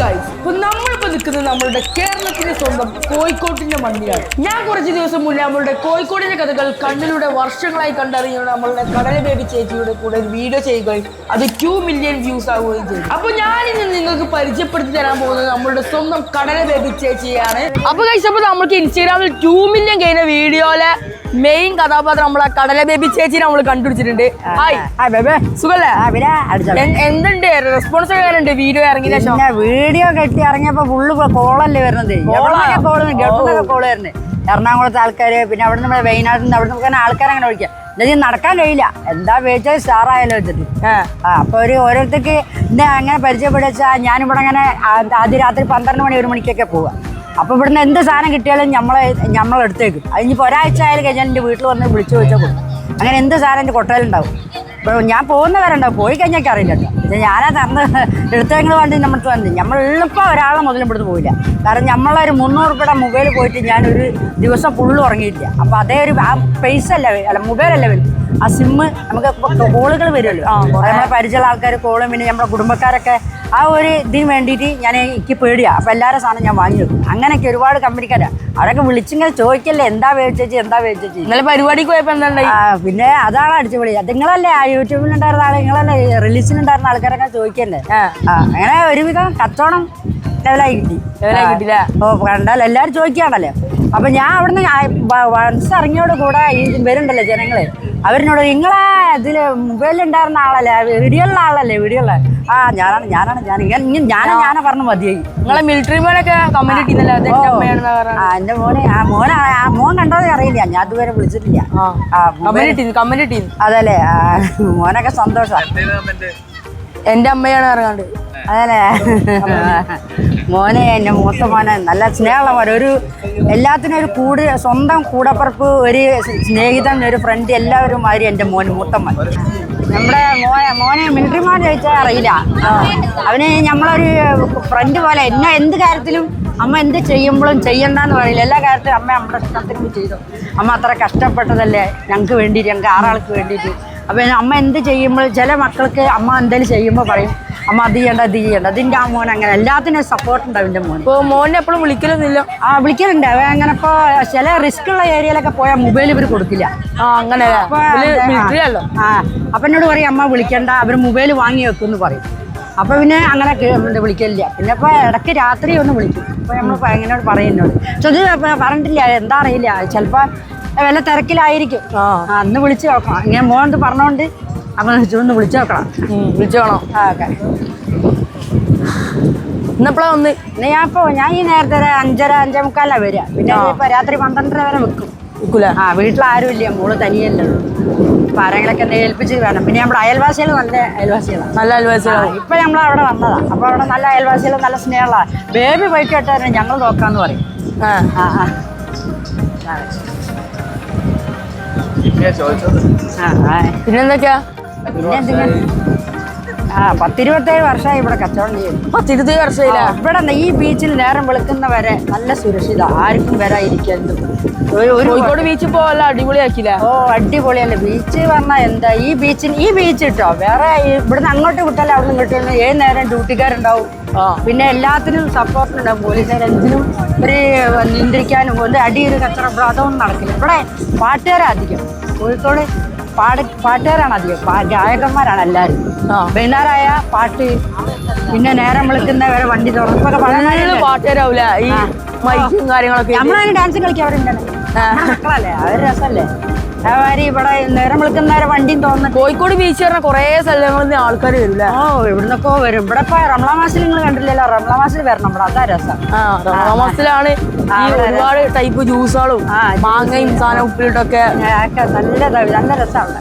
Guys ഇപ്പൊ നമ്മളിപ്പോ നിൽക്കുന്നത് നമ്മളുടെ കേരളത്തിന്റെ സ്വന്തം കോഴിക്കോട്ടിന്റെ മണ്ണിലാണ്. ഞാൻ കുറച്ച് ദിവസം മുന്നേ നമ്മളുടെ കോഴിക്കോടിന്റെ കഥകൾ കണ്ണിലൂടെ വർഷങ്ങളായി കണ്ടറിഞ്ഞ നമ്മളുടെ കടല ബേബി ചേച്ചിയുടെ കൂടെ ഒരു വീഡിയോ ചെയ്യുകയും അത് ടു മില്യൺ വ്യൂസ് ആവുകയും ചെയ്തു. അപ്പൊ ഞാൻ ഇന്ന് നിങ്ങൾക്ക് പരിചയപ്പെടുത്തി തരാൻ പോകുന്നത് നമ്മളുടെ സ്വന്തം കടല ബേബി ചേച്ചിയാണ്. അപ്പൊ ഗൈസ് അപ്പൊ നമ്മൾക്ക് ഇൻസ്റ്റാഗ്രാമിൽ ടു മില്യൺ കഴിഞ്ഞ വീഡിയോയിലെ മെയിൻ കഥാപാത്രം നമ്മളെ കടല ബേബി ചേച്ചി നമ്മൾ കണ്ടുപിടിച്ചിട്ടുണ്ട്. ഹായ് ബേബേ. സുഖല്ലേ? എന്തുണ്ട്? റെസ്പോൺസ് വീഡിയോ ഇറങ്ങിയ ശേഷം? വീഡിയോ കെട്ടി ഇറങ്ങിയപ്പോ ഫുള്ള് കോളല്ലേ വരുന്നത്? എവിടുന്നൊക്കെ കോൾ ഗൾഫിന്നൊക്കെ കോൾ വരുന്നത് എറണാകുളത്തെ ആൾക്കാര് പിന്നെ അവിടെ നമ്മുടെ വയനാട്ടിൽ നിന്ന് അവിടെ നിന്ന് ആൾക്കാരെ അങ്ങനെ വിളിക്കാം. എന്താ നടക്കാൻ കഴിയില്ല. എന്താ വേച്ചത് സ്റ്റാറായാലോ വെച്ചിട്ട് അപ്പൊ ഒരു ഓരോരുത്തർക്ക് എന്നെ അങ്ങനെ പരിചയപ്പെടുവെച്ചാൽ ഞാനിവിടെ അങ്ങനെ ആദ്യ രാത്രി പന്ത്രണ്ട് മണി ഒരു മണിക്കൊക്കെ പോവാ. അപ്പൊ ഇവിടുന്ന് എന്ത് സാധനം കിട്ടിയാലും നമ്മളെ നമ്മളെടുത്തേക്കും അതിനിപ്പോ ഒരാഴ്ച ആയാലും കഴിഞ്ഞാൽ എന്റെ വീട്ടിൽ വന്ന് വിളിച്ചു ചോദിച്ചാൽ കൊടുക്കും. അങ്ങനെ എന്ത് സാധനം എന്റെ കൊട്ടയിലുണ്ടാവും ഞാൻ പോകുന്നവരുണ്ടോ? പോയി കഴിഞ്ഞാൽ അറിയില്ല കേട്ടോ. പക്ഷേ ഞാനാ തന്ന് എടുത്തെങ്കിൽ വേണ്ടി നമ്മൾക്ക് വന്നു. നമ്മൾ എളുപ്പം ഒരാളെ മുതലും ഇവിടുന്ന് പോയില്ല. കാരണം നമ്മളൊരു മുന്നൂറ് രൂപയുടെ മൊബൈൽ പോയിട്ട് ഞാനൊരു ദിവസം ഫുള്ള് ഉറങ്ങിയിട്ടില്ല. അപ്പോൾ അതേ ഒരു ആ പൈസ അല്ല മൊബൈൽ അല്ല മൊബൈലല്ല വരും ആ സിമ്മ് നമുക്ക് കോളുകൾ വരുമല്ലോ. നമ്മളെ പരിചയമുള്ള ആൾക്കാർ കോളും പിന്നെ നമ്മുടെ കുടുംബക്കാരൊക്കെ ആ ഒരു ഇതിന് വേണ്ടിയിട്ട് ഞാൻ എനിക്ക് പേടിയാണ് അപ്പോൾ എല്ലാവരും സാധനം ഞാൻ വാങ്ങി വെക്കും. അങ്ങനെയൊക്കെ ഒരുപാട് കമ്പനിക്കാരാണ് അവരൊക്കെ വിളിച്ചിങ്ങനെ ചോദിക്കല്ലേ എന്താ വേവിച്ചേച്ചി എന്താ വേവിച്ചേച്ചി? ഇന്നലെ പരിപാടിക്ക് പോയപ്പോൾ എന്താണ്ടായി? ആ, പിന്നെ അതാണ് അടിച്ചുപൊളി. അത് നിങ്ങളല്ലേ ആ യൂട്യൂബിലുണ്ടായിരുന്ന ആൾ നിങ്ങളല്ലേ റിലീസിലുണ്ടായിരുന്ന ആൾക്കാരൊക്കെ ചോദിക്കല്ലേ? അങ്ങനെ ഒരുവിധം കച്ചവടം ലെവലായി കിട്ടി ലെവലായി കിട്ടില്ല ഓ കണ്ടാൽ എല്ലാവരും ചോദിക്കുകയാണല്ലോ. അപ്പൊ ഞാൻ അവിടുന്ന് വൺസ് ഇറങ്ങിയോട് കൂടെ ഈ വരുന്നുണ്ടല്ലോ ജനങ്ങൾ. അവരിനോട് നിങ്ങളെ ഇതിൽ മൊബൈലിൽ ഉണ്ടായിരുന്ന ആളല്ലേ? വീഡിയോയിലുള്ള ആളല്ലേ വീഡിയോയിലുള്ള? ആ ഞാനാണ് ഞാനാണ് ഞാൻ ഇങ്ങനെ ഇങ്ങനെ ഞാനാ ഞാനാ പറഞ്ഞു മതിയായി. നിങ്ങളെ മിലിറ്ററി മോനൊക്കെ കമന്റ് എന്റെ മോനെ ആ മോനെ ആ മോൻ കണ്ടോ അറിയില്ല. ഞാൻ അതുവരെ വിളിച്ചിട്ടില്ല. അതല്ലേ? മോനൊക്കെ സന്തോഷം. എന്റെ അമ്മയാണ് ഇറങ്ങാണ്ട് അതല്ലേ? മോനെ എന്റെ മൂത്ത മോനെ നല്ല സ്നേഹമുള്ള ഒരു എല്ലാത്തിനും ഒരു കൂട് സ്വന്തം കൂടപ്പുറപ്പ് ഒരു സ്നേഹിതൻ ഒരു ഫ്രണ്ട് എല്ലാവരും മാതിരി എന്റെ മോൻ. മൂത്തമ്മ നമ്മുടെ മോനെ മോനെ മിലിറ്ററി മോൻ ചോദിച്ചാൽ അറിയില്ല അവന് നമ്മളൊരു ഫ്രണ്ട് പോലെ എന്നെ എന്ത് കാര്യത്തിലും അമ്മ എന്ത് ചെയ്യുമ്പോഴും ചെയ്യണ്ടെന്ന് പറയില്ല. എല്ലാ കാര്യത്തിലും അമ്മ നമ്മുടെ ഇഷ്ടത്തിന് ചെയ്തു. അമ്മ അത്ര കഷ്ടപ്പെട്ടതല്ലേ? ഞങ്ങൾക്ക് വേണ്ടിയിട്ട് ഞങ്ങൾക്ക് ആറാൾക്ക് വേണ്ടിയിട്ട്. അപ്പോൾ അമ്മ എന്ത് ചെയ്യുമ്പോൾ ചില മക്കൾക്ക് അമ്മ എന്തെങ്കിലും ചെയ്യുമ്പോൾ പറയും അമ്മ അത് ചെയ്യണ്ട ഇത് ചെയ്യണ്ട അതിന്റെ ആ മോൻ അങ്ങനെ. എല്ലാത്തിനും സപ്പോർട്ട് ഉണ്ട് എന്റെ മോൻ ഇപ്പോൾ മോനെ എപ്പോഴും വിളിക്കലൊന്നുമില്ല. ആ വിളിക്കലുണ്ട്. അവൻ അങ്ങനെ ഇപ്പോൾ ചില റിസ്ക് ഉള്ള ഏരിയയിലൊക്കെ പോയാൽ മൊബൈൽ ഇവർ കൊടുക്കില്ല. ആ അങ്ങനെ. അപ്പൊ ആ അപ്പം എന്നോട് പറയും അമ്മ വിളിക്കണ്ട അവർ മൊബൈൽ വാങ്ങി വെക്കുമെന്ന് പറയും. അപ്പോൾ പിന്നെ അങ്ങനെ വിളിക്കലില്ല. പിന്നെ ഇപ്പോൾ ഇടയ്ക്ക് രാത്രി ഒന്ന് വിളിക്കും. അപ്പോൾ നമ്മൾ എങ്ങനെയോട് പറയുന്നോട് ഇത് പറഞ്ഞിട്ടില്ല എന്താ അറിയില്ല. ചിലപ്പോൾ വല്ല തിരക്കിലായിരിക്കും. അന്ന് വിളിച്ചു നോക്കണം. ഇങ്ങനെ മോൻ പറഞ്ഞോണ്ട് അപ്പൊ ഒന്ന് വിളിച്ച് നോക്കണം. വിളിച്ചു ആ ഓക്കെ. ഇന്നെപ്പോഴാ ഒന്ന്. ഇന്ന് ഞാൻ ഇപ്പൊ ഞാൻ ഈ നേരത്തെ ഒരു അഞ്ചര അഞ്ചേ മുക്കാലാണ് വരിക. പിന്നെ ഇപ്പൊ രാത്രി പന്ത്രണ്ടര വരെ വെക്കും. ആ വീട്ടിലാരും ഇല്ല. മോൾ തനിയല്ലേ. അപ്പം ആരെങ്കിലൊക്കെ എന്നെ ഏൽപ്പിച്ച് വേണം. പിന്നെ നമ്മുടെ അയൽവാസികൾ നല്ല അയൽവാസികളാണ് നല്ല അയൽവാസികളാണ് ഇപ്പൊ നമ്മൾ അവിടെ വന്നതാ. അപ്പൊ അവിടെ നല്ല അയൽവാസികൾ നല്ല സ്നേഹമുള്ള ബേബി പോയിക്കോട്ടെ ഞങ്ങൾ നോക്കാന്ന് പറയും. ആ, ആ ആ. പിന്നെന്തൊക്കെയാ? ആ പത്തിരുപത്തേഴ് വർഷമായി ഇവിടെ കച്ചവടം ചെയ്യുന്നു. പത്തിരുപത്തി വർഷമില്ല ഇവിടെ ഈ ബീച്ചിൽ നേരം വെളുക്കുന്നവരെ നല്ല സുരക്ഷിത. ആർക്കും വരാതിരിക്കുന്നു കോഴിക്കോട് ബീച്ചിൽ പോവല്ല അടിപൊളിയാക്കില്ല ഓ അടിപൊളിയല്ല. ബീച്ച് പറഞ്ഞാൽ എന്താ? ഈ ബീച്ചിന് ഈ ബീച്ച് കിട്ടോ വേറെ ഇവിടുന്ന് അങ്ങോട്ട് വിട്ടാലും അവിടെ നിന്ന് കിട്ടുന്നു ഏത് നേരം ഡ്യൂട്ടിക്കാരുണ്ടാവും? പിന്നെ എല്ലാത്തിനും സപ്പോർട്ട് ഉണ്ടാവും. പോലീസുകാർ എന്തിനും ഒരു നിയന്ത്രിക്കാനും ഒരു അടിയൊരു കച്ചറ അതൊന്നും നടക്കില്ല. ഇവിടെ പാട്ടുകാരാണ് അധികം. കോഴിക്കോട് പാട് പാട്ടുകാരാണ് അധികം. പാ- ഗായകന്മാരാണ് എല്ലാവരും. വൈകുന്നേരമായ പാട്ട് പിന്നെ നേരം വിളിക്കുന്ന വരെ വണ്ടി തുറന്നൊക്കെ ഡാൻസും പാട്ടുകാരാവൂല? ഈ മൈക്കും കാര്യങ്ങളൊക്കെ നമ്മളതിന് ഡാൻസ് കളിക്കാൻ അവരുണ്ടാണ് മക്കളല്ലേ? അവർ രസമല്ലേ അവർ ഇവിടെ നേരം വിളിക്കുന്നവരെ വണ്ടിയും തോന്നുന്നു. കോഴിക്കോട് ബീച്ച് പറഞ്ഞ കൊറേ സ്ഥലങ്ങളിൽ നിന്ന് ആൾക്കാർ വരില്ല? ഓ ഇവിടുന്നൊക്കെ വരും. ഇവിടെ ഇപ്പൊ റംലാ മാസിൽ നിങ്ങൾ കണ്ടില്ലല്ലോ? റംലാ മാസിൽ വരണം. ഇവിടെ അതാ രസം. ആ. മാസിലാണ് ഒരുപാട് ടൈപ്പ് ജ്യൂസുകളും മാങ്ങയും സാധനം ഉപ്പിലിട്ടൊക്കെ. നല്ല നല്ല രസമാണ്.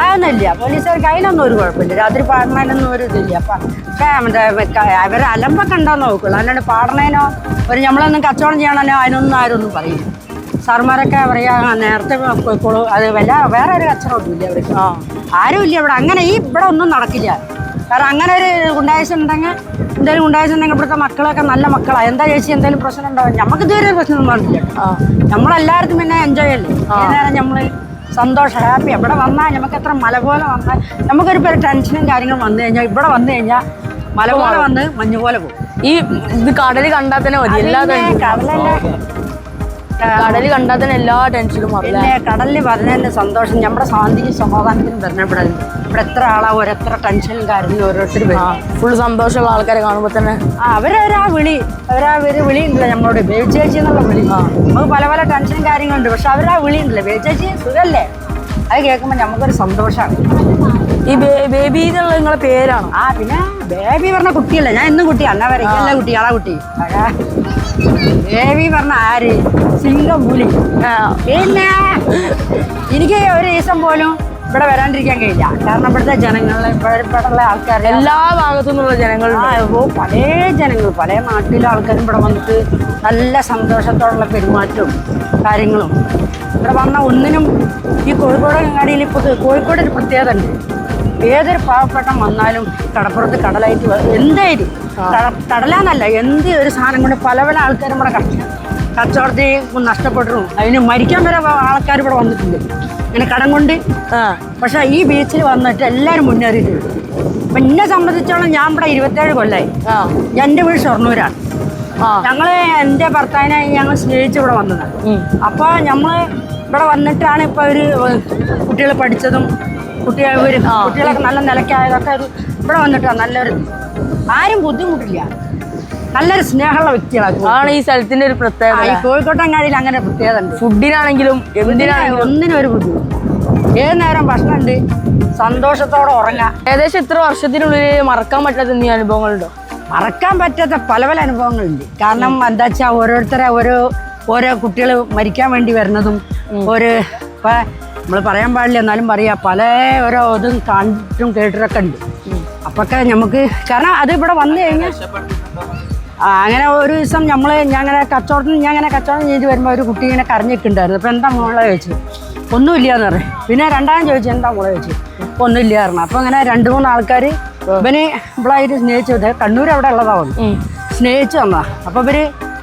അതൊന്നുമില്ല. പോലീസുകാർക്ക് അതിനൊന്നും ഒരു കുഴപ്പമില്ല. രാത്രി പാടണേനൊന്നും ഒരു ഇതില്ല. അപ്പം അവരെ അലമ്പൊക്കെ ഉണ്ടോ നോക്കുള്ളൂ. അല്ലാണ്ട് പാടണേനോ ഒരു നമ്മളൊന്നും കച്ചവടം ചെയ്യണനോ അതിനൊന്നും ആരൊന്നും പറയില്ല. സാർമാരൊക്കെ പറയാ "ആ, നേരത്തെ പോയിക്കോളൂ അത് വല്ല വേറെ ഒരു കച്ചവടമൊന്നുമില്ല അവർക്ക് ആ ആരും ഇല്ല ഇവിടെ. അങ്ങനെ ഈ ഇവിടെ ഒന്നും നടക്കില്ല. കാരണം അങ്ങനെ ഒരു ഗുണ്ടായസം ഉണ്ടെങ്കിൽ എന്തെങ്കിലും ഉണ്ടായിരുന്നെങ്കിൽ ഇവിടുത്തെ മക്കളൊക്കെ നല്ല മക്കളാണ് എന്താ ചേച്ചി എന്തെങ്കിലും പ്രശ്നം ഉണ്ടാവും നമുക്ക് ഇതുവരെ പ്രശ്നം പറഞ്ഞില്ല നമ്മളെല്ലാവർക്കും. നമ്മളെല്ലായിടത്തും പിന്നെ എൻജോയ് അല്ലേ? നമ്മൾ സന്തോഷം ഹാപ്പി ഇവിടെ വന്നാൽ നമുക്ക് എത്ര മല പോലെ വന്നാൽ നമുക്കൊരു പേര് ടെൻഷനും കാര്യങ്ങളും വന്നു കഴിഞ്ഞാൽ ഇവിടെ വന്നു കഴിഞ്ഞാൽ മല പോലെ വന്ന് മഞ്ഞ് പോലെ പോകും. ഈ ഇത് കടൽ കണ്ടാൽ തന്നെ മതി. കടൽ കണ്ടാൽ തന്നെ എല്ലാ ടെൻഷനും പിന്നെ കടലിൽ പറഞ്ഞതിന് സന്തോഷം. നമ്മുടെ ശാന്തിക്കും സമാധാനത്തിനും തന്നെ ഇവിടെ എത്ര ആളാ ഓരോരുത്തര ടെൻഷനും കാര്യങ്ങളും ഓരോരുത്തർ ഫുൾ വരും സന്തോഷമുള്ള ആൾക്കാരെ കാണുമ്പോൾ തന്നെ. ആ അവരവരാ വിളി അവരാ ഒരു വിളി ഉണ്ടല്ലോ നമ്മളോട് ബേജാജി എന്നുള്ള വിളി. നമുക്ക് പല പല ടെൻഷനും കാര്യങ്ങളുണ്ട് പക്ഷെ അവരാ വിളി ഉണ്ടല്ലോ. ബേജാജി സുഖല്ലേ? അത് കേൾക്കുമ്പോൾ നമുക്കൊരു സന്തോഷമാണ് ഈ ബേബി എന്നുള്ള നിങ്ങളെ പേരാണ്? ആ പിന്നെ ബേബി പറഞ്ഞ കുട്ടിയല്ല? ഞാൻ ഇന്നും കുട്ടിയാ എന്നാ വരയ്ക്കല്ല കുട്ടി ആളാ കുട്ടി. ബേബി പറഞ്ഞ ആര്? സിംഗം പുലി. പിന്നെ എനിക്ക് ഒരു ദിവസം പോലും ഇവിടെ വരാണ്ടിരിക്കാൻ കഴിയില്ല. കാരണം ഇവിടുത്തെ ജനങ്ങളെ ഇവിടെ ഇവിടെയുള്ള ആൾക്കാരെ എല്ലാ ഭാഗത്തു നിന്നുള്ള ജനങ്ങൾ പല ജനങ്ങൾ പല നാട്ടിലെ ആൾക്കാരും ഇവിടെ വന്നിട്ട് നല്ല സന്തോഷത്തോടുള്ള പെരുമാറ്റവും കാര്യങ്ങളും. ഇവിടെ വന്ന ഒന്നിനും ഈ കോഴിക്കോട് അങ്ങാടിയിൽ ഇപ്പോൾ കോഴിക്കോട് ഒരു പ്രത്യേകത ഉണ്ട്. ഏതൊരു പാവപ്പെട്ട വന്നാലും കടപ്പുറത്ത് കടലായിട്ട് എന്തായാലും കട- കടലാന്നല്ല എന്ത് ഒരു സാധനം കൊണ്ട് പല പല ആൾക്കാരും ഇവിടെ കട കച്ചവടത്തിൽ നഷ്ടപ്പെട്ടു അതിന് മരിക്കാൻ വരെ ആൾക്കാർ ഇവിടെ വന്നിട്ടുണ്ട്. ഇങ്ങനെ കടം കൊണ്ട്. പക്ഷെ ഈ ബീച്ചിൽ വന്നിട്ട് എല്ലാവരും മുന്നേറിയിട്ടുണ്ട്. അപ്പം എന്നെ സംബന്ധിച്ചോളം ഞാൻ ഇവിടെ ഇരുപത്തേഴ് കൊല്ലായി. എന്റെ വീട് ഷൊർണൂരാണ്. ഞങ്ങൾ എന്റെ ഭർത്താവിനെ ഞങ്ങൾ സ്നേഹിച്ച് ഇവിടെ വന്നത്. അപ്പോൾ നമ്മൾ ഇവിടെ വന്നിട്ടാണ് ഇപ്പോൾ ഒരു കുട്ടികൾ പഠിച്ചതും കുട്ടികൾ കുട്ടികളൊക്കെ നല്ല നിലയ്ക്കായതൊക്കെ ഒരു ഇവിടെ വന്നിട്ടാണ് നല്ലൊരു ആരും ബുദ്ധിമുട്ടില്ല. നല്ലൊരു സ്നേഹമുള്ള വ്യക്തികളാണ് ആണ് ഈ സ്ഥലത്തിന്റെ ഒരു പ്രത്യേകത. ഈ കോഴിക്കോട്ടങ്ങാടിയിൽ അങ്ങനെ പ്രത്യേകത ഉണ്ട്. ഫുഡിനാണെങ്കിലും എന്തിനാണെങ്കിലും ഒന്നിനും ഒരു ബുദ്ധിമുട്ട്. ഏത് നേരം ഭക്ഷണമുണ്ട് സന്തോഷത്തോടെ ഉറങ്ങാം. ഏകദേശം ഇത്ര വർഷത്തിനുള്ളിൽ മറക്കാൻ പറ്റാത്ത എന്തെങ്കിലും അനുഭവങ്ങളുണ്ടോ മറക്കാൻ പറ്റാത്ത പല പല അനുഭവങ്ങളുണ്ട്. കാരണം എന്താ വെച്ചാൽ ഓരോരുത്തരെ ഓരോ ഓരോ കുട്ടികൾ മരിക്കാൻ വേണ്ടി വരുന്നതും ഒരു ഇപ്പം നമ്മൾ പറയാൻ പാടില്ല എന്നാലും പറയാം പല ഓരോ ഇതും കണ്ടിട്ടും കേട്ടിട്ടൊക്കെ ഉണ്ട്. അപ്പൊക്കെ നമുക്ക് കാരണം അത് ഇവിടെ വന്നു കഴിഞ്ഞാൽ അങ്ങനെ ഒരു ദിവസം നമ്മൾ ഞാൻ അങ്ങനെ കച്ചവടത്തിന് ഞാൻ അങ്ങനെ കച്ചവടം ചെയ്ത് വരുമ്പോൾ ഒരു കുട്ടി ഇങ്ങനെ കരഞ്ഞിട്ടുണ്ടായിരുന്നു. അപ്പോൾ എന്താ മോളെ ചോദിച്ചു? ഒന്നുമില്ല എന്ന് പറഞ്ഞു. പിന്നെ രണ്ടാം ചോദിച്ചു എന്താ മോളെ ചോദിച്ചു? അപ്പോൾ ഒന്നുമില്ല പറഞ്ഞു. അപ്പോൾ അങ്ങനെ രണ്ട് മൂന്ന് ആൾക്കാർ ഇവന് ഇവളായിട്ട് സ്നേഹിച്ചത് കണ്ണൂർ അവിടെ ഉള്ളതാണ് സ്നേഹിച്ച് സ്നേഹിച്ചു തന്നാ അപ്പോൾ ഇവർ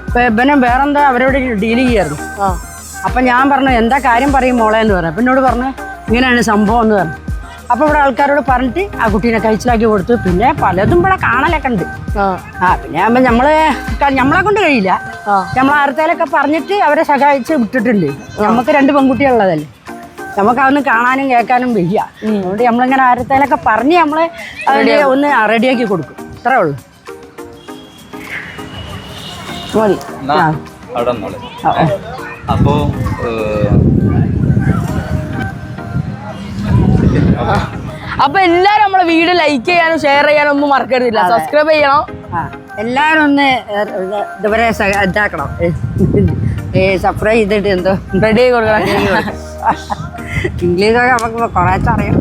ഇപ്പൊ ഇവനെ വേറെന്താ അവരോട് ഡീൽ ചെയ്യായിരുന്നു. അപ്പം ഞാൻ പറഞ്ഞു എന്താ കാര്യം പറയും മോളെ? എന്ന് പറഞ്ഞു. അപ്പം എന്നോട് പറഞ്ഞു ഇങ്ങനെയാണ് സംഭവം എന്ന് പറഞ്ഞു. അപ്പോൾ ഇവിടെ ആൾക്കാരോട് പറഞ്ഞിട്ട് ആ കുട്ടീനെ കഴിച്ചിലാക്കി കൊടുത്തു. പിന്നെ പലതും ഇവിടെ കാണലൊക്കെ ഉണ്ട്. ആ. പിന്നെ ആകുമ്പോ നമ്മൾ ഞമ്മളെ നമ്മളെ കൊണ്ട് കഴിയില്ല. നമ്മൾ ആർത്തേലൊക്കെ പറഞ്ഞിട്ട് അവരെ സഹായിച്ച് വിട്ടിട്ടുണ്ട്. നമുക്ക് രണ്ട് പെൺകുട്ടികളുള്ളതല്ലേ നമുക്ക് അതൊന്നും കാണാനും കേൾക്കാനും വയ്യ. അതുകൊണ്ട് നമ്മളിങ്ങനെ ആരത്തേലൊക്കെ പറഞ്ഞ് നമ്മൾ ഒന്ന് റെഡിയാക്കി കൊടുക്കും. ഇത്രേ ഉള്ളൂ. മതി. അപ്പോ അപ്പൊ എല്ലാരും നമ്മളെ വീഡിയോ ലൈക്ക് ചെയ്യാനും ഷെയർ ചെയ്യാനും ഒന്നും മറക്കരുതില്ല. സബ്സ്ക്രൈബ് ചെയ്യണം. എല്ലാരും ഒന്ന് ഇതുവരെ ഇതാക്കണം. സബ്സ്ക്രൈബ് ചെയ്തിട്ട് എന്തോ റെഡി ആയി കൊടുക്കണം. ഇംഗ്ലീഷൊക്കെ നമുക്ക് കുറേച്ചറിയാം അറിയാം.